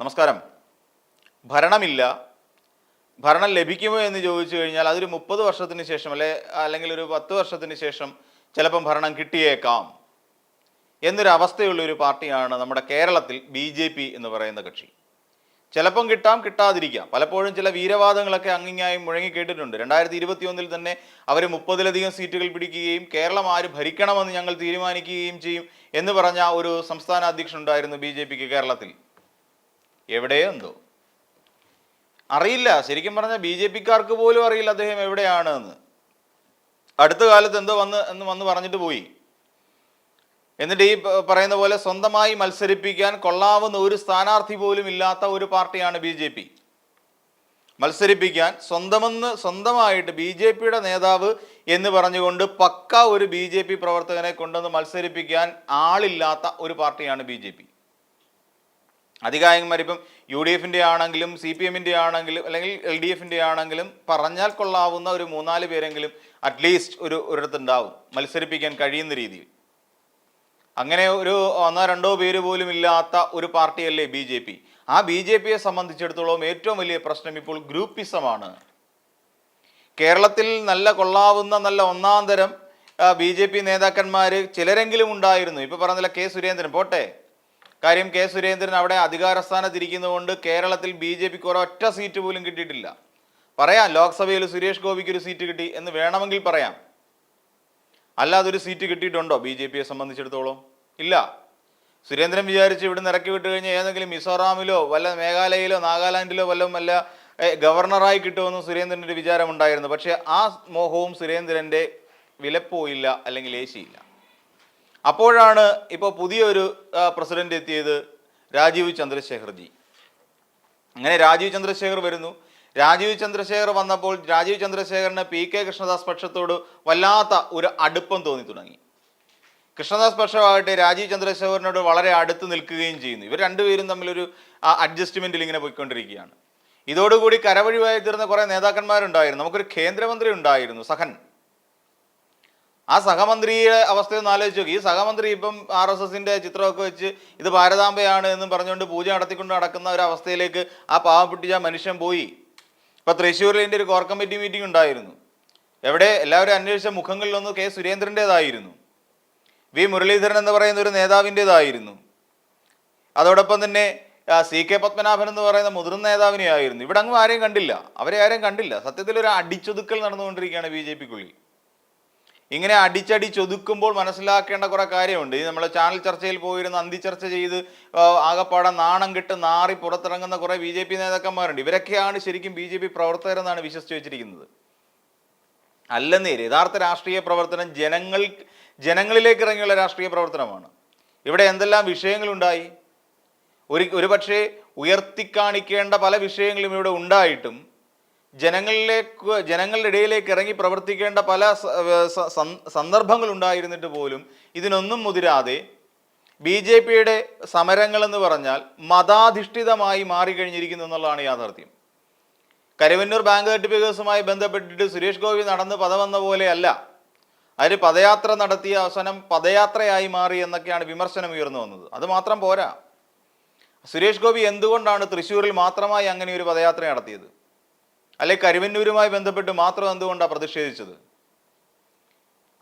നമസ്കാരം. ഭരണമില്ല. ഭരണം ലഭിക്കുമോ എന്ന് ചോദിച്ചു കഴിഞ്ഞാൽ അതൊരു മുപ്പത് വർഷത്തിന് ശേഷം അല്ലെ അല്ലെങ്കിൽ ഒരു പത്ത് വർഷത്തിന് ശേഷം ചിലപ്പം ഭരണം കിട്ടിയേക്കാം. എന്നൊരു അവസ്ഥയുള്ള ഒരു പാർട്ടിയാണ് നമ്മുടെ കേരളത്തിൽ ബി ജെ പി എന്ന് പറയുന്ന കക്ഷി. ചിലപ്പം കിട്ടാം കിട്ടാതിരിക്കാം. പലപ്പോഴും ചില വീരവാദങ്ങളൊക്കെ അങ്ങിങ്ങായി മുഴങ്ങി കേട്ടിട്ടുണ്ട്. രണ്ടായിരത്തി ഇരുപത്തി ഒന്നിൽ തന്നെ അവർ മുപ്പതിലധികം സീറ്റുകൾ പിടിക്കുകയും കേരളം ആര് ഭരിക്കണമെന്ന് ഞങ്ങൾ തീരുമാനിക്കുകയും ചെയ്യും എന്ന് പറഞ്ഞ ഒരു സംസ്ഥാന അധ്യക്ഷൻ ഉണ്ടായിരുന്നു ബി കേരളത്തിൽ. എവിടെയോ എന്തോ അറിയില്ല. ശരിക്കും പറഞ്ഞാൽ ബി ജെ പിക്കാർക്ക് പോലും അറിയില്ല അദ്ദേഹം എവിടെയാണ് എന്ന് അടുത്ത കാലത്ത് എന്തോ വന്ന് എന്ന് വന്ന് പറഞ്ഞിട്ട് പോയി. എന്നിട്ട് ഈ പറയുന്ന പോലെ സ്വന്തമായി മത്സരിപ്പിക്കാൻ കൊള്ളാവുന്ന ഒരു സ്ഥാനാർത്ഥി പോലും ഇല്ലാത്ത ഒരു പാർട്ടിയാണ് ബി ജെ പി. മത്സരിപ്പിക്കാൻ സ്വന്തമെന്ന് സ്വന്തമായിട്ട് ബി ജെ പിയുടെ നേതാവ് എന്ന് പറഞ്ഞുകൊണ്ട് പക്ക ഒരു ബി ജെ പി പ്രവർത്തകനെ കൊണ്ടുവന്ന് മത്സരിപ്പിക്കാൻ ആളില്ലാത്ത ഒരു പാർട്ടിയാണ് ബി ജെ പി. അധികായന്മാർ ഇപ്പം യു ഡി എഫിന്റെ ആണെങ്കിലും സി പി എമ്മിന്റെ ആണെങ്കിലും അല്ലെങ്കിൽ എൽ ഡി എഫിന്റെ ആണെങ്കിലും പറഞ്ഞാൽ കൊള്ളാവുന്ന ഒരു മൂന്നാൽ പേരെങ്കിലും അറ്റ്ലീസ്റ്റ് ഒരു ഒരിടത്തുണ്ടാവും മത്സരിപ്പിക്കാൻ കഴിയുന്ന രീതിയിൽ. അങ്ങനെ ഒരു ഒന്നോ രണ്ടോ പേര് പോലും ഇല്ലാത്ത ഒരു പാർട്ടിയല്ലേ ബി ജെ പി. ആ ബി ജെ പിയെ സംബന്ധിച്ചിടത്തോളം ഏറ്റവും വലിയ പ്രശ്നം ഇപ്പോൾ ഗ്രൂപ്പിസമാണ്. കേരളത്തിൽ നല്ല കൊള്ളാവുന്ന നല്ല ഒന്നാം തരം ബി ജെ പി നേതാക്കന്മാർ ചിലരെങ്കിലും ഉണ്ടായിരുന്നു. ഇപ്പോൾ പറഞ്ഞില്ല കെ സുരേന്ദ്രൻ പോട്ടെ. കാര്യം കെ സുരേന്ദ്രൻ അവിടെ അധികാരസ്ഥാനത്തിരിക്കുന്നതുകൊണ്ട് കേരളത്തിൽ ബി ജെ പിക്ക് ഒരൊറ്റ സീറ്റ് പോലും കിട്ടിയിട്ടില്ല. പറയാം ലോക്സഭയിൽ സുരേഷ് ഗോപിക്ക് ഒരു സീറ്റ് കിട്ടി എന്ന് വേണമെങ്കിൽ പറയാം. അല്ലാതെ ഒരു സീറ്റ് കിട്ടിയിട്ടുണ്ടോ ബി ജെ പിയെ സംബന്ധിച്ചിടത്തോളം? ഇല്ല. സുരേന്ദ്രൻ വിചാരിച്ച് ഇവിടുന്ന് ഇറക്കി വിട്ട് കഴിഞ്ഞാൽ ഏതെങ്കിലും മിസോറാമിലോ വല്ല മേഘാലയയിലോ നാഗാലാൻഡിലോ വല്ലതും വല്ല ഗവർണറായി കിട്ടുമെന്ന് സുരേന്ദ്രന്റെ ഒരു വിചാരമുണ്ടായിരുന്നു. പക്ഷേ ആ മോഹവും സുരേന്ദ്രന്റെ വിലപ്പോയില്ല അല്ലെങ്കിൽ ഏശിയില്ല. അപ്പോഴാണ് ഇപ്പോൾ പുതിയൊരു പ്രസിഡന്റ് എത്തിയത് രാജീവ് ചന്ദ്രശേഖർജി. അങ്ങനെ രാജീവ് ചന്ദ്രശേഖർ വരുന്നു. രാജീവ് ചന്ദ്രശേഖർ വന്നപ്പോൾ രാജീവ് ചന്ദ്രശേഖറിന് പി കെ കൃഷ്ണദാസ് പക്ഷത്തോട് വല്ലാത്ത ഒരു അടുപ്പം തോന്നി തുടങ്ങി. കൃഷ്ണദാസ് പക്ഷമാകട്ടെ രാജീവ് ചന്ദ്രശേഖറിനോട് വളരെ അടുത്ത് നിൽക്കുകയും ചെയ്യുന്നു. ഇവർ രണ്ടുപേരും തമ്മിലൊരു അഡ്ജസ്റ്റ്മെന്റിൽ ഇങ്ങനെ പോയിക്കൊണ്ടിരിക്കുകയാണ്. ഇതോടുകൂടി കരവഴിവായി തീർന്ന കുറേ നേതാക്കന്മാരുണ്ടായിരുന്നു. നമുക്കൊരു കേന്ദ്രമന്ത്രി ഉണ്ടായിരുന്നു സഹൻ. ആ സഹമന്ത്രിയുടെ അവസ്ഥയൊന്ന് ആലോചിച്ച് നോക്കി. ഈ സഹമന്ത്രി ഇപ്പം ആർ എസ് എസിന്റെ ചിത്രമൊക്കെ വെച്ച് ഇത് ഭാരതാംബയാണ് എന്ന് പറഞ്ഞുകൊണ്ട് പൂജ നടത്തിക്കൊണ്ട് നടക്കുന്ന ഒരു അവസ്ഥയിലേക്ക് ആ പാവപ്പെട്ടിച്ച മനുഷ്യൻ പോയി. ഇപ്പൊ തൃശ്ശൂരിൽ എന്റെ ഒരു കോർ കമ്മിറ്റി മീറ്റിംഗ് ഉണ്ടായിരുന്നു. എവിടെ എല്ലാവരും അന്വേഷിച്ച മുഖങ്ങളിലൊന്ന് കെ സുരേന്ദ്രന്റെതായിരുന്നു. വി മുരളീധരൻ എന്ന് പറയുന്ന ഒരു നേതാവിന്റെതായിരുന്നു. അതോടൊപ്പം തന്നെ സി കെ പത്മനാഭൻ എന്ന് പറയുന്ന മുതിർന്ന നേതാവിനെ ആയിരുന്നു ഇവിടെ അങ്ങും ആരെയും കണ്ടില്ല. അവരെ ആരെയും കണ്ടില്ല. സത്യത്തിൽ ഒരു അടിച്ചൊതുക്കൽ നടന്നുകൊണ്ടിരിക്കുകയാണ് ബി ജെ പിക്കുള്ളിൽ. ഇങ്ങനെ അടിച്ചടിച്ചൊതുക്കുമ്പോൾ മനസ്സിലാക്കേണ്ട കുറെ കാര്യമുണ്ട്. ഈ നമ്മളെ ചാനൽ ചർച്ചയിൽ പോയിരുന്ന അന്തി ചർച്ച ചെയ്ത് ആകപ്പാടെ നാണം കെട്ട് നാറി പുറത്തിറങ്ങുന്ന കുറെ ബി ജെ പി നേതാക്കന്മാരുണ്ട്. ഇവരൊക്കെയാണ് ശരിക്കും ബി ജെ പി പ്രവർത്തകരെന്നാണ് വിശ്വസിച്ച് വെച്ചിരിക്കുന്നത് അല്ലെന്നേ യഥാർത്ഥ രാഷ്ട്രീയ പ്രവർത്തനം ജനങ്ങൾ ജനങ്ങളിലേക്ക് ഇറങ്ങിയുള്ള രാഷ്ട്രീയ പ്രവർത്തനമാണ്. ഇവിടെ എന്തെല്ലാം വിഷയങ്ങളുണ്ടായി? ഒരു ഒരുപക്ഷെ ഉയർത്തിക്കാണിക്കേണ്ട പല വിഷയങ്ങളും ഇവിടെ ഉണ്ടായിട്ടും ജനങ്ങളിലേക്ക് ജനങ്ങളുടെ ഇടയിലേക്ക് ഇറങ്ങി പ്രവർത്തിക്കേണ്ട പല സന്ദർഭങ്ങൾ ഉണ്ടായിരുന്നിട്ട് പോലും ഇതിനൊന്നും മുതിരാതെ ബി ജെ പിയുടെ സമരങ്ങൾ എന്ന് പറഞ്ഞാൽ മതാധിഷ്ഠിതമായി മാറിക്കഴിഞ്ഞിരിക്കുന്നു എന്നുള്ളതാണ് യാഥാർത്ഥ്യം. കരുവന്നൂർ ബാങ്ക് തട്ടിപ്പുകസുമായി ബന്ധപ്പെട്ടിട്ട് സുരേഷ് ഗോപി നടന്ന് പദവന്ന പോലെയല്ല. അതിൽ പദയാത്ര നടത്തിയ അവസാനം പദയാത്രയായി മാറി എന്നൊക്കെയാണ് വിമർശനം ഉയർന്നു വന്നത്. അത് മാത്രം പോരാ. സുരേഷ് ഗോപി എന്തുകൊണ്ടാണ് തൃശ്ശൂരിൽ മാത്രമായി അങ്ങനെ ഒരു പദയാത്ര നടത്തിയത്? അല്ലെ കരുവന്നൂരുമായി ബന്ധപ്പെട്ട് മാത്രം എന്തുകൊണ്ടാണ് പ്രതിഷേധിച്ചത്?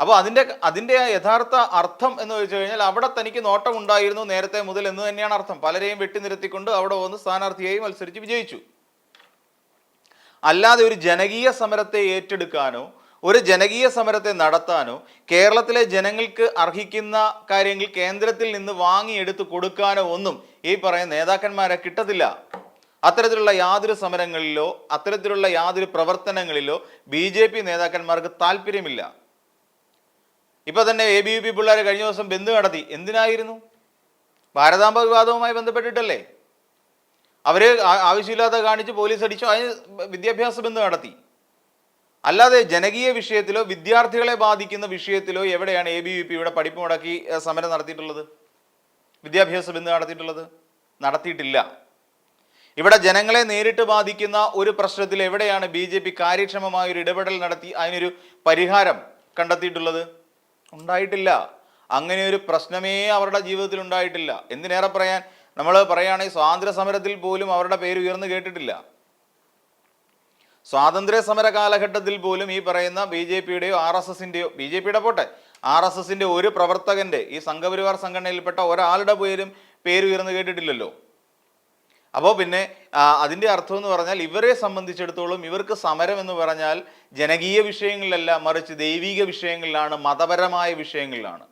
അപ്പോൾ അതിന്റെ അതിന്റെ യഥാർത്ഥ അർത്ഥം എന്ന് വെച്ച് കഴിഞ്ഞാൽ അവിടെ തനിക്ക് നോട്ടം ഉണ്ടായിരുന്നു നേരത്തെ മുതൽ എന്ന് തന്നെയാണ് അർത്ഥം. പലരെയും വെട്ടി വെട്ടിനിരത്തിക്കൊണ്ട് അവിടെ വന്ന് സ്ഥാനാർത്ഥിയായി മത്സരിച്ച് വിജയിച്ചു. അല്ലാതെ ഒരു ജനകീയ സമരത്തെ ഏറ്റെടുക്കാനോ ഒരു ജനകീയ സമരത്തെ നടത്താനോ കേരളത്തിലെ ജനങ്ങൾക്ക് അർഹിക്കുന്ന കാര്യങ്ങൾ കേന്ദ്രത്തിൽ നിന്ന് വാങ്ങിയെടുത്ത് കൊടുക്കാനോ ഒന്നും ഈ പറയുന്ന നേതാക്കന്മാരെ കിട്ടത്തില്ല. അത്തരത്തിലുള്ള യാതൊരു സമരങ്ങളിലോ അത്തരത്തിലുള്ള യാതൊരു പ്രവർത്തനങ്ങളിലോ ബി ജെ പി നേതാക്കന്മാർക്ക് താല്പര്യമില്ല. ഇപ്പൊ തന്നെ എ ബി യു പി പിള്ളേർ കഴിഞ്ഞ ദിവസം ബന്ധു നടത്തി. എന്തിനായിരുന്നു? ഭാരതാംബ വിവാദവുമായി ബന്ധപ്പെട്ടിട്ടല്ലേ? അവർ ആവശ്യമില്ലാതെ കാണിച്ച് പോലീസ് അടിച്ചു അതിന് വിദ്യാഭ്യാസ ബന്ധു നടത്തി. അല്ലാതെ ജനകീയ വിഷയത്തിലോ വിദ്യാർത്ഥികളെ ബാധിക്കുന്ന വിഷയത്തിലോ എവിടെയാണ് എ ബി വി പി ഇവിടെ പഠിപ്പ് മുടക്കി സമരം നടത്തിയിട്ടുള്ളത്? വിദ്യാഭ്യാസ ബന്ധു നടത്തിയിട്ടുള്ളത്? നടത്തിയിട്ടില്ല. ഇവിടെ ജനങ്ങളെ നേരിട്ട് ബാധിക്കുന്ന ഒരു പ്രശ്നത്തിൽ എവിടെയാണ് ബി ജെ പി കാര്യക്ഷമമായ ഒരു ഇടപെടൽ നടത്തി അതിനൊരു പരിഹാരം കണ്ടെത്തിയിട്ടുള്ളത്? ഉണ്ടായിട്ടില്ല. അങ്ങനെ ഒരു പ്രശ്നമേ അവരുടെ ജീവിതത്തിൽ ഉണ്ടായിട്ടില്ല. എന്തിനേറെ പറയാൻ? നമ്മൾ പറയുകയാണെങ്കിൽ സ്വാതന്ത്ര്യ സമരത്തിൽ പോലും അവരുടെ പേര് ഉയർന്നു കേട്ടിട്ടില്ല. സ്വാതന്ത്ര്യ സമര കാലഘട്ടത്തിൽ പോലും ഈ പറയുന്ന ബി ജെ പിയുടെയോ ആർ എസ് എസിന്റെയോ ബി ജെ പിയുടെ പോട്ടെ ആർ എസ് എസിന്റെ ഒരു പ്രവർത്തകന്റെ ഈ സംഘപരിവാർ സംഘടനയിൽപ്പെട്ട ഒരാളുടെ പേരും പേര് ഉയർന്നു കേട്ടിട്ടില്ലല്ലോ. അപ്പോൾ പിന്നെ അതിന്റെ അർത്ഥം എന്ന് പറഞ്ഞാൽ ഇവരെ സംബന്ധിച്ചിടത്തോളം ഇവർക്ക് സമരം എന്ന് പറഞ്ഞാൽ ജനകീയ വിഷയങ്ങളിലല്ല മറിച്ച് ദൈവിക വിഷയങ്ങളിലാണ് മതപരമായ വിഷയങ്ങളിലാണ്.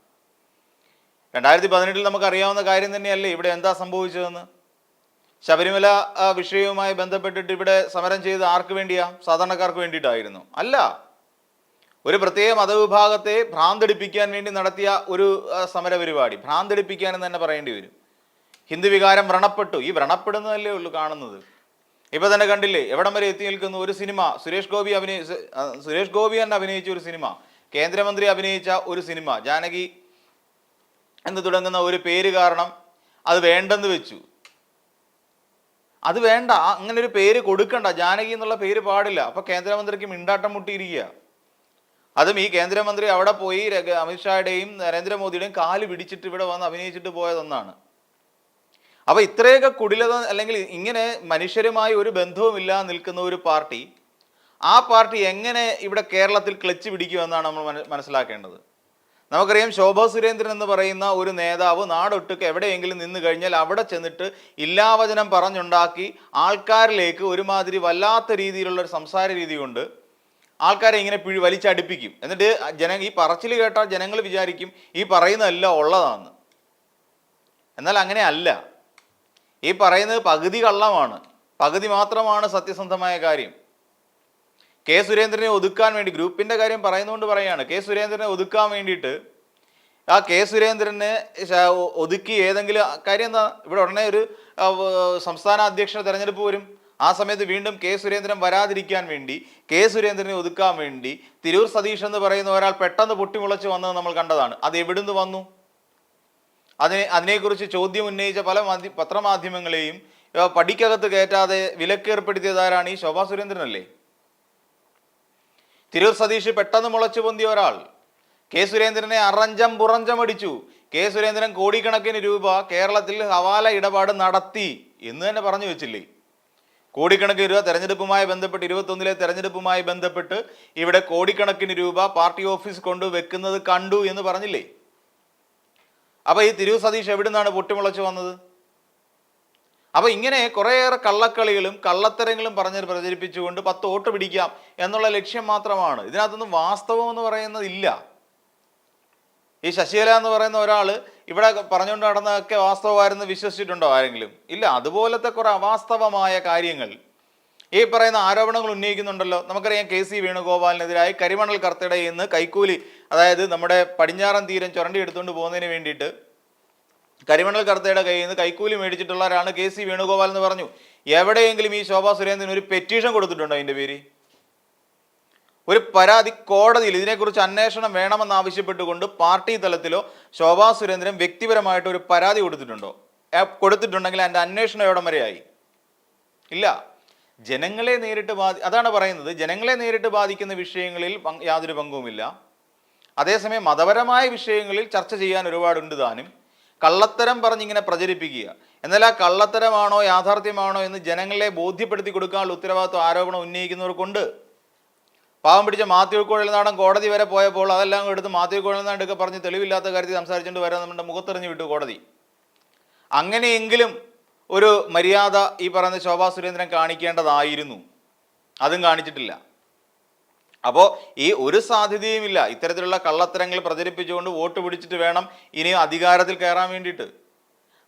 രണ്ടായിരത്തി പതിനെട്ടിൽ നമുക്കറിയാവുന്ന കാര്യം തന്നെയല്ലേ ഇവിടെ എന്താ സംഭവിച്ചതെന്ന്? ശബരിമല വിഷയവുമായി ബന്ധപ്പെട്ടിട്ട് ഇവിടെ സമരം ചെയ്ത് ആർക്ക് വേണ്ടിയാ? സാധാരണക്കാർക്ക് വേണ്ടിയിട്ടായിരുന്നു. അല്ല ഒരു പ്രത്യേക മതവിഭാഗത്തെ ഭ്രാന്തടിപ്പിക്കാൻ വേണ്ടി നടത്തിയ ഒരു സമരപരിപാടി. സമര പരിപാടി ഭ്രാന്തടിപ്പിക്കാൻ തന്നെ പറയേണ്ടി വരും. ഹിന്ദു വികാരം വ്രണപ്പെട്ടു. ഈ വ്രണപ്പെടുന്നതല്ലേ ഉള്ളൂ കാണുന്നത്. ഇപ്പൊ തന്നെ കണ്ടില്ലേ എവിടം വരെ എത്തി നിൽക്കുന്നു ഒരു സിനിമ. സുരേഷ് ഗോപി അഭിനയിച്ച സുരേഷ് ഗോപി തന്നെ അഭിനയിച്ച ഒരു സിനിമ. കേന്ദ്രമന്ത്രി അഭിനയിച്ച ഒരു സിനിമ. ജാനകി എന്ന് തുടങ്ങുന്ന ഒരു പേര് കാരണം അത് വേണ്ടെന്ന് വെച്ചു. അത് വേണ്ട അങ്ങനെ ഒരു പേര് കൊടുക്കണ്ട. ജാനകി എന്നുള്ള പേര് പാടില്ല. അപ്പൊ കേന്ദ്രമന്ത്രിക്ക് മിണ്ടാട്ടം മുട്ടിയിരിക്കുക. അതും ഈ കേന്ദ്രമന്ത്രി അവിടെ പോയി അമിത്ഷായുടെയും നരേന്ദ്രമോദിയുടെയും കാൽ പിടിച്ചിട്ട് ഇവിടെ വന്ന് അഭിനയിച്ചിട്ട് പോയതൊന്നാണ്. അപ്പൊ ഇത്രയൊക്കെ കുടിലത അല്ലെങ്കിൽ ഇങ്ങനെ മനുഷ്യരുമായി ഒരു ബന്ധവുമില്ല നിൽക്കുന്ന ഒരു പാർട്ടി ആ പാർട്ടി എങ്ങനെ ഇവിടെ കേരളത്തിൽ ക്ലച്ച് പിടിക്കുമെന്നാണ് നമ്മൾ മനസ്സിലാക്കേണ്ടത്. നമുക്കറിയാം ശോഭ സുരേന്ദ്രൻ എന്ന് പറയുന്ന ഒരു നേതാവ് നാടൊട്ടുക്ക് എവിടെയെങ്കിലും നിന്ന് കഴിഞ്ഞാൽ അവിടെ ചെന്നിട്ട് ഇല്ലാവചനം പറഞ്ഞുണ്ടാക്കി ആൾക്കാരിലേക്ക് ഒരുമാതിരി വല്ലാത്ത രീതിയിലുള്ള ഒരു സംസാര രീതി കൊണ്ട് ആൾക്കാരെ ഇങ്ങനെ പിഴി വലിച്ചടിപ്പിക്കും. എന്നിട്ട് ജന ഈ പറച്ചിൽ കേട്ടാൽ ജനങ്ങൾ വിചാരിക്കും ഈ പറയുന്നതല്ല ഉള്ളതാണ് എന്നാൽ അങ്ങനെ അല്ല. ഈ പറയുന്നത് പകുതി കള്ളമാണ്. പകുതി മാത്രമാണ് സത്യസന്ധമായ കാര്യം. കെ സുരേന്ദ്രനെ ഒതുക്കാൻ വേണ്ടി ഗ്രൂപ്പിന്റെ കാര്യം പറയുന്നതുകൊണ്ട് പറയുകയാണ്. കെ സുരേന്ദ്രനെ ഒതുക്കാൻ വേണ്ടിയിട്ട് ആ കെ സുരേന്ദ്രനെ ഒതുക്കി ഏതെങ്കിലും കാര്യം എന്താ? ഇവിടെ ഉടനെ ഒരു സംസ്ഥാന അധ്യക്ഷ തെരഞ്ഞെടുപ്പ് വരും. ആ സമയത്ത് വീണ്ടും കെ സുരേന്ദ്രൻ വരാതിരിക്കാൻ വേണ്ടി കെ സുരേന്ദ്രനെ ഒതുക്കാൻ വേണ്ടി തിരൂർ സതീഷ് എന്ന് പറയുന്ന ഒരാൾ പെട്ടെന്ന് പൊട്ടിമുളച്ച് വന്നത് നമ്മൾ കണ്ടതാണ്. അത് എവിടുന്ന് വന്നു? അതിനെ അതിനെക്കുറിച്ച് ചോദ്യം ഉന്നയിച്ച പല മാധ്യ പത്രമാധ്യമങ്ങളെയും പടിക്കകത്ത് കയറ്റാതെ വിലക്കേർപ്പെടുത്തിയതാരാണ് ഈ ശോഭാ സുരേന്ദ്രനല്ലേ? തിരൂർ സതീഷ് പെട്ടെന്ന് മുളച്ചു പൊന്തിയ ഒരാൾ. കെ സുരേന്ദ്രനെ അറഞ്ചം പുറഞ്ചം അടിച്ചു. കെ സുരേന്ദ്രൻ കോടിക്കണക്കിന് രൂപ കേരളത്തിൽ ഹവാല ഇടപാട് നടത്തി എന്ന് തന്നെ പറഞ്ഞു വെച്ചില്ലേ? കോടിക്കണക്കിന് രൂപ തെരഞ്ഞെടുപ്പുമായി ബന്ധപ്പെട്ട് ഇരുപത്തൊന്നിലെ തെരഞ്ഞെടുപ്പുമായി ബന്ധപ്പെട്ട് ഇവിടെ കോടിക്കണക്കിന് രൂപ പാർട്ടി ഓഫീസ് കൊണ്ട് വെക്കുന്നത് കണ്ടു എന്ന് പറഞ്ഞില്ലേ? അപ്പൊ ഈ തിരൂർ സതീഷ് എവിടെ നിന്നാണ് പൊട്ടിമുളച്ച് വന്നത്? അപ്പൊ ഇങ്ങനെ കുറേയേറെ കള്ളക്കളികളും കള്ളത്തരങ്ങളും പറഞ്ഞ് പ്രചരിപ്പിച്ചുകൊണ്ട് പത്ത് വോട്ട് പിടിക്കാം എന്നുള്ള ലക്ഷ്യം മാത്രമാണ്. ഇതിനകത്തൊന്നും വാസ്തവം എന്ന് പറയുന്നതില്ല. ഈ ശശികല എന്ന് പറയുന്ന ഒരാൾ ഇവിടെ പറഞ്ഞുകൊണ്ട് നടന്നതൊക്കെ വാസ്തവമായിരുന്നു വിശ്വസിച്ചിട്ടുണ്ടോ ആരെങ്കിലും? ഇല്ല അതുപോലത്തെ കുറെ അവാസ്തവമായ കാര്യങ്ങൾ. ഈ പറയുന്ന ആരോപണങ്ങൾ ഉന്നയിക്കുന്നുണ്ടല്ലോ. നമുക്കറിയാം കെ സി വേണുഗോപാലിനെതിരായി കരിമണൽ കർത്തയുടെ നിന്ന് കൈക്കൂലി അതായത് നമ്മുടെ പടിഞ്ഞാറൻ തീരം ചുരണ്ടി എടുത്തുകൊണ്ട് പോകുന്നതിന് വേണ്ടിയിട്ട് കരിമണൽ കർത്തയുടെ കയ്യിൽ നിന്ന് കൈക്കൂലി മേടിച്ചിട്ടുള്ളവരാണ് കെ സി വേണുഗോപാൽ എന്ന് പറഞ്ഞു. എവിടെയെങ്കിലും ഈ ശോഭാ സുരേന്ദ്രൻ ഒരു പെറ്റീഷൻ കൊടുത്തിട്ടുണ്ടോ അതിന്റെ പേര്? ഒരു പരാതി കോടതിയിൽ ഇതിനെക്കുറിച്ച് അന്വേഷണം വേണമെന്ന് ആവശ്യപ്പെട്ടുകൊണ്ട് പാർട്ടി തലത്തിലോ ശോഭാ സുരേന്ദ്രൻ വ്യക്തിപരമായിട്ട് ഒരു പരാതി കൊടുത്തിട്ടുണ്ടോ? കൊടുത്തിട്ടുണ്ടെങ്കിൽ അതിന്റെ അന്വേഷണം എവിടം വരെയായി ഇല്ല. ജനങ്ങളെ നേരിട്ട് ബാധി അതാണ് പറയുന്നത്. ജനങ്ങളെ നേരിട്ട് ബാധിക്കുന്ന വിഷയങ്ങളിൽ യാതൊരു പങ്കുമില്ല. അതേസമയം മതപരമായ വിഷയങ്ങളിൽ ചർച്ച ചെയ്യാൻ ഒരുപാടുണ്ട് താനും. കള്ളത്തരം പറഞ്ഞിങ്ങനെ പ്രചരിപ്പിക്കുക. എന്നാൽ ആ കള്ളത്തരമാണോ യാഥാർത്ഥ്യമാണോ എന്ന് ജനങ്ങളെ ബോധ്യപ്പെടുത്തി കൊടുക്കാനുള്ള ഉത്തരവാദിത്വം ആരോപണം ഉന്നയിക്കുന്നവർക്കുണ്ട്. പാവം പിടിച്ച മാത്യു കുഴൽനാടൻ കോടതി വരെ പോയപ്പോൾ അതെല്ലാം എടുത്ത് മാത്യു കുഴൽനാടൊക്കെ പറഞ്ഞ് തെളിവില്ലാത്ത കാര്യത്തിൽ സംസാരിച്ചുകൊണ്ട് വരാൻ നമ്മുടെ മുഖത്തെറിഞ്ഞു വിട്ടു കോടതി. അങ്ങനെയെങ്കിലും ഒരു മര്യാദ ഈ പറയുന്ന ശോഭാ സുരേന്ദ്രൻ കാണിക്കേണ്ടതായിരുന്നു. അതും കാണിച്ചിട്ടില്ല. അപ്പോൾ ഈ ഒരു സാധ്യതയുമില്ല. ഇത്തരത്തിലുള്ള കള്ളത്തരങ്ങൾ പ്രചരിപ്പിച്ചുകൊണ്ട് വോട്ട് പിടിച്ചിട്ട് വേണം ഇനി അധികാരത്തിൽ കയറാൻ വേണ്ടിയിട്ട്.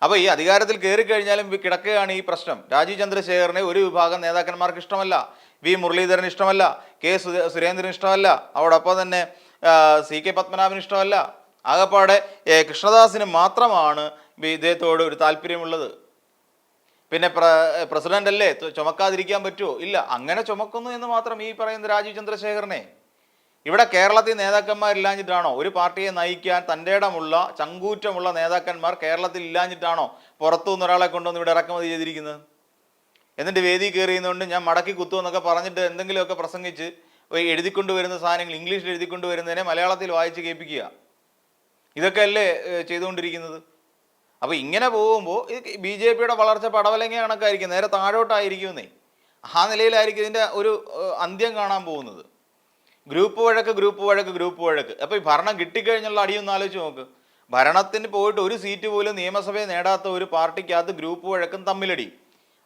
അപ്പോൾ ഈ അധികാരത്തിൽ കയറി കഴിഞ്ഞാലും കിടക്കുകയാണ് ഈ പ്രശ്നം. രാജീവ് ചന്ദ്രശേഖരനെ ഒരു വിഭാഗം നേതാക്കന്മാർക്ക് ഇഷ്ടമല്ല. വി മുരളീധരൻ ഇഷ്ടമല്ല. കെ സുരേ- സുരേന്ദ്രൻ ഇഷ്ടമല്ല. അവിടൊപ്പം തന്നെ സി കെ പത്മനാഭൻ ഇഷ്ടമല്ല. ആകപ്പാടെ കൃഷ്ണദാസിന് മാത്രമാണ് ഇദ്ദേഹത്തോട് ഒരു താല്പര്യമുള്ളത്. പിന്നെ പ്ര പ്രസിഡന്റ് അല്ലേ ചുമക്കാതിരിക്കാൻ പറ്റുമോ ഇല്ല. അങ്ങനെ ചുമക്കുന്നു എന്ന് മാത്രം ഈ പറയുന്ന രാജീവ് ചന്ദ്രശേഖരനെ. ഇവിടെ കേരളത്തിൽ നേതാക്കന്മാരില്ലാഞ്ഞിട്ടാണോ? ഒരു പാർട്ടിയെ നയിക്കാൻ തന്റെ ഇടമുള്ള ചങ്കൂറ്റമുള്ള നേതാക്കന്മാർ കേരളത്തിൽ ഇല്ലാഞ്ഞിട്ടാണോ പുറത്തു നിന്ന് ഒരാളെ കൊണ്ടുവന്ന് ഇവിടെ ഇറക്കുമതി ചെയ്തിരിക്കുന്നത്? എന്നിട്ട് വേദി കയറിയുന്നതുകൊണ്ട് ഞാൻ മടക്കി കുത്തുമെന്നൊക്കെ പറഞ്ഞിട്ട് എന്തെങ്കിലുമൊക്കെ പ്രസംഗിച്ച് എഴുതിക്കൊണ്ട് വരുന്ന സാധനങ്ങൾ ഇംഗ്ലീഷിൽ എഴുതിക്കൊണ്ട് വരുന്നതിനെ മലയാളത്തിൽ വായിച്ച് കേൾപ്പിക്കുക. ഇതൊക്കെ അല്ലേ ചെയ്തുകൊണ്ടിരിക്കുന്നത്? അപ്പോൾ ഇങ്ങനെ പോകുമ്പോൾ ബി ജെ പിയുടെ വളർച്ച പടവലങ്ങ കണക്കായിരിക്കും. നേരെ താഴോട്ടായിരിക്കുമെന്നേ. ആ നിലയിലായിരിക്കും ഇതിന്റെ ഒരു അന്ത്യം കാണാൻ പോകുന്നത്. ഗ്രൂപ്പ് വഴക്ക് ഗ്രൂപ്പ് വഴക്ക് ഗ്രൂപ്പ് വഴക്ക്. അപ്പോൾ ഈ ഭരണം കിട്ടിക്കഴിഞ്ഞുള്ള അടിയൊന്ന് ആലോചിച്ച് നോക്ക്. ഭരണത്തിന് പോയിട്ട് ഒരു സീറ്റ് പോലും നിയമസഭയെ നേടാത്ത ഒരു പാർട്ടിക്കകത്ത് ഗ്രൂപ്പ് വഴക്കും തമ്മിലടി.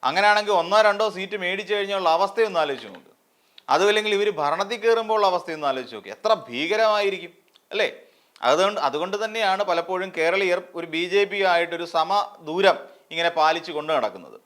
അങ്ങനെയാണെങ്കിൽ ഒന്നോ രണ്ടോ സീറ്റ് മേടിച്ചു കഴിഞ്ഞുള്ള അവസ്ഥയൊന്ന് ആലോചിച്ച് നോക്ക്. അതുമല്ലെങ്കിൽ ഇവർ ഭരണത്തിൽ കയറുമ്പോൾ അവസ്ഥയൊന്ന് ആലോചിച്ച് നോക്ക്. എത്ര ഭീകരമായിരിക്കും അല്ലേ? അതുകൊണ്ട് അതുകൊണ്ട് തന്നെയാണ് പലപ്പോഴും കേരളീയർ ഒരു ബി ജെ പി ആയിട്ടൊരു സമ ദൂരം ഇങ്ങനെ പാലിച്ചു കൊണ്ട് നടക്കുന്നത്.